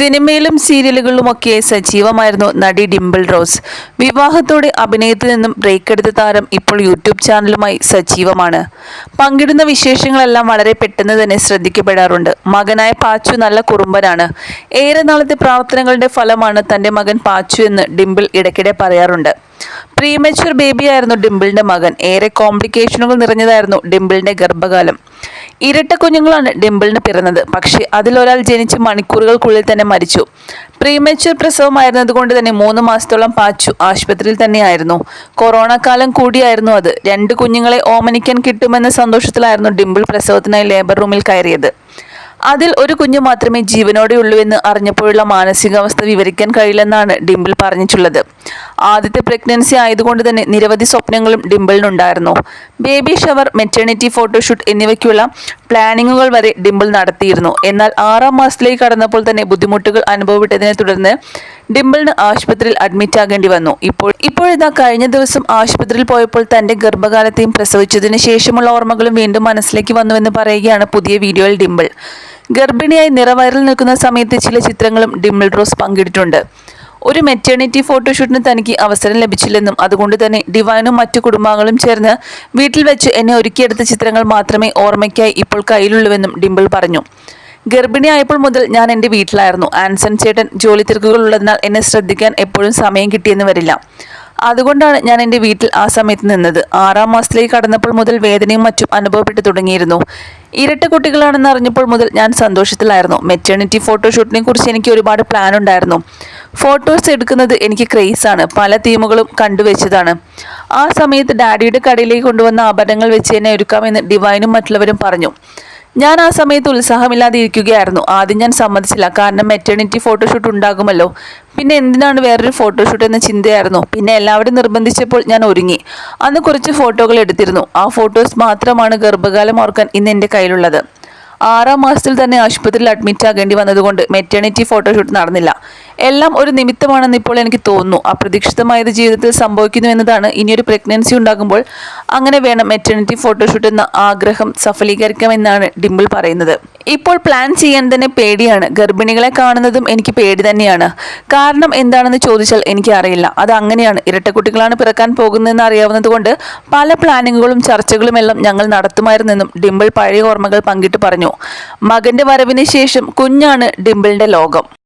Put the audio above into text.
സിനിമയിലും സീരിയലുകളിലുമൊക്കെ സജീവമായിരുന്നു നടി ഡിംപിൾ റോസ്. വിവാഹത്തോടെ അഭിനയത്തിൽ നിന്നും ബ്രേക്ക് എടുത്ത താരം ഇപ്പോൾ യൂട്യൂബ് ചാനലുമായി സജീവമാണ്. പങ്കിടുന്ന വിശേഷങ്ങളെല്ലാം വളരെ പെട്ടെന്ന് തന്നെ ശ്രദ്ധിക്കപ്പെടാറുണ്ട്. മകനായ പാച്ചു നല്ല കുറുമ്പനാണ്. ഏറെ നാളത്തെ പ്രാർത്ഥനകളുടെ ഫലമാണ് തന്റെ മകൻ പാച്ചു എന്ന് ഡിംപിൾ ഇടയ്ക്കിടെ പറയാറുണ്ട്. പ്രീമച്യൂർ ബേബിയായിരുന്നു ഡിംപിളിന്റെ മകൻ. ഏറെ കോംപ്ലിക്കേഷനുകൾ നിറഞ്ഞതായിരുന്നു ഡിംപിളിന്റെ ഗർഭകാലം. ഇരട്ട കുഞ്ഞുങ്ങളാണ് ഡിംപിളിന് പിറന്നത്. പക്ഷേ അതിലൊരാൾ ജനിച്ച് മണിക്കൂറുകൾക്കുള്ളിൽ തന്നെ മരിച്ചു. പ്രീമച്വർ പ്രസവമായിരുന്നതുകൊണ്ട് തന്നെ മൂന്ന് മാസത്തോളം പാച്ചു. ആശുപത്രിയിൽ തന്നെയായിരുന്നു. കൊറോണ കാലം കൂടിയായിരുന്നു അത്. രണ്ട് കുഞ്ഞുങ്ങളെ ഓമനിക്കാൻ കിട്ടുമെന്ന സന്തോഷത്തിലായിരുന്നു ഡിംപിൾ പ്രസവത്തിനായി ലേബർ റൂമിൽ കയറിയത്. അതിൽ ഒരു കുഞ്ഞു മാത്രമേ ജീവനോടെ ഉള്ളൂ എന്ന് അറിഞ്ഞപ്പോഴുള്ള മാനസികാവസ്ഥ വിവരിക്കാൻ കഴിയില്ലെന്നാണ് ഡിംപിൾ പറഞ്ഞിട്ടുള്ളത്. ആദ്യത്തെ പ്രഗ്നൻസി ആയതുകൊണ്ട് തന്നെ നിരവധി സ്വപ്നങ്ങളും ഡിംപിളിനുണ്ടായിരുന്നു. ബേബി ഷവർ മെറ്റേണിറ്റി ഫോട്ടോഷൂട്ട് എന്നിവയ്ക്കുള്ള പ്ലാനിങ്ങുകൾ വരെ ഡിംപിൾ നടത്തിയിരുന്നു. എന്നാൽ ആറാം മാസത്തിലേക്ക് കടന്നപ്പോൾ തന്നെ ബുദ്ധിമുട്ടുകൾ അനുഭവപ്പെട്ടതിനെ തുടർന്ന് ഡിംപിളിന് ആശുപത്രിയിൽ അഡ്മിറ്റ് ആകേണ്ടി വന്നു. ഇപ്പോൾ ഇപ്പോഴിതാ കഴിഞ്ഞ ദിവസം ആശുപത്രിയിൽ പോയപ്പോൾ തന്റെ ഗർഭകാലത്തെയും പ്രസവിച്ചതിന് ശേഷമുള്ള ഓർമ്മകളും വീണ്ടും മനസ്സിലേക്ക് വന്നുവെന്ന് പറയുകയാണ് പുതിയ വീഡിയോയിൽ ഡിംപിൾ ഗർഭിണിയായി നിറവയറിൽ നിൽക്കുന്ന സമയത്ത് ചില ചിത്രങ്ങളും ഡിംപിൾ റോസ് പങ്കിട്ടിട്ടുണ്ട്. ഒരു മെറ്റേണിറ്റി ഫോട്ടോഷൂട്ടിന് തനിക്ക് അവസരം ലഭിച്ചില്ലെന്നും അതുകൊണ്ട് തന്നെ ഡിവൈനും മറ്റു കുടുംബാംഗങ്ങളും ചേർന്ന് വീട്ടിൽ വെച്ച് എന്നെ ഒരുക്കിയെടുത്ത ചിത്രങ്ങൾ മാത്രമേ ഓർമ്മയ്ക്കായി ഇപ്പോൾ കയ്യിലുള്ളൂവെന്നും ഡിംപിൾ പറഞ്ഞു. ഗർഭിണിയായപ്പോൾ മുതൽ ഞാൻ എന്റെ വീട്ടിലായിരുന്നു. ആൻസൺ ചേട്ടൻ ജോലി തിരക്കുകൾ ഉള്ളതിനാൽ എന്നെ ശ്രദ്ധിക്കാൻ എപ്പോഴും സമയം കിട്ടിയെന്ന് വരില്ല. അതുകൊണ്ടാണ് ഞാൻ എന്റെ വീട്ടിൽ ആ സമയത്ത് നിന്നത്. ആറാം മാസത്തിലേക്ക് കടന്നപ്പോൾ മുതൽ വേദനയും മറ്റും അനുഭവപ്പെട്ടു തുടങ്ങിയിരുന്നു. ഇരട്ട കുട്ടികളാണെന്ന് അറിഞ്ഞപ്പോൾ മുതൽ ഞാൻ സന്തോഷത്തിലായിരുന്നു. മെറ്റേണിറ്റി ഫോട്ടോഷൂട്ടിനെ കുറിച്ച് എനിക്ക് ഒരുപാട് പ്ലാൻ ഉണ്ടായിരുന്നു. ഫോട്ടോസ് എടുക്കുന്നത് എനിക്ക് ക്രേസാണ് പല തീമുകളും കണ്ടുവച്ചതാണ് ആ സമയത്ത് ഡാഡിയുടെ കടയിലേക്ക് കൊണ്ടുവന്ന ആഭരണങ്ങൾ വെച്ച് തന്നെ ഒരുക്കാമെന്ന് ഡിവൈനും മറ്റുള്ളവരും പറഞ്ഞു. ഞാൻ ആ സമയത്ത് ഉത്സാഹമില്ലാതെ ഇരിക്കുകയായിരുന്നു ആദ്യം ഞാൻ സമ്മതിച്ചില്ല. കാരണം മെറ്റേണിറ്റി ഫോട്ടോഷൂട്ട് ഉണ്ടാകുമല്ലോ. പിന്നെ എന്തിനാണ് വേറൊരു ഫോട്ടോഷൂട്ട് എന്ന ചിന്തയായിരുന്നു. പിന്നെ എല്ലാവരും നിർബന്ധിച്ചപ്പോൾ ഞാൻ ഒരുങ്ങി. അന്ന് കുറച്ച് ഫോട്ടോകൾ എടുത്തിരുന്നു. ആ ഫോട്ടോസ് മാത്രമാണ് ഗർഭകാലം ഓർക്കാൻ ഇന്ന് എന്റെ കയ്യിലുള്ളത്. ആറാം മാസത്തിൽ തന്നെ ആശുപത്രിയിൽ അഡ്മിറ്റ് ആകേണ്ടി വന്നതുകൊണ്ട് മെറ്റേണിറ്റി ഫോട്ടോഷൂട്ട് നടന്നില്ല. എല്ലാം ഒരു നിമിത്തമാണെന്ന് ഇപ്പോൾ എനിക്ക് തോന്നുന്നു. അപ്രതീക്ഷിതമായത് ജീവിതത്തിൽ സംഭവിക്കുന്നു എന്നതാണ്. ഇനിയൊരു പ്രഗ്നൻസി ഉണ്ടാകുമ്പോൾ അങ്ങനെ വേണം മെറ്റേണിറ്റി ഫോട്ടോഷൂട്ട് എന്ന ആഗ്രഹം സഫലീകരിക്കാമെന്നാണ് ഡിംപിൾ പറയുന്നത്. ഇപ്പോൾ പ്ലാൻ ചെയ്യാൻ തന്നെ പേടിയാണ്. ഗർഭിണികളെ കാണുന്നതും എനിക്ക് പേടി തന്നെയാണ്. കാരണം എന്താണെന്ന് ചോദിച്ചാൽ എനിക്ക് അറിയില്ല അത് അങ്ങനെയാണ്. ഇരട്ടക്കുട്ടികളാണ് പിറക്കാൻ പോകുന്നതെന്ന് അറിയാവുന്നതുകൊണ്ട് പല പ്ലാനിങ്ങുകളും ചർച്ചകളും എല്ലാം ഞങ്ങൾ നടത്തുമായിരുന്നെന്നും ഡിംപിൾ പഴയ ഓർമ്മകൾ പങ്കിട്ട് പറഞ്ഞു. മകന്റെ വരവിന് ശേഷം കുഞ്ഞാണ് ഡിംപിളിന്റെ ലോകം.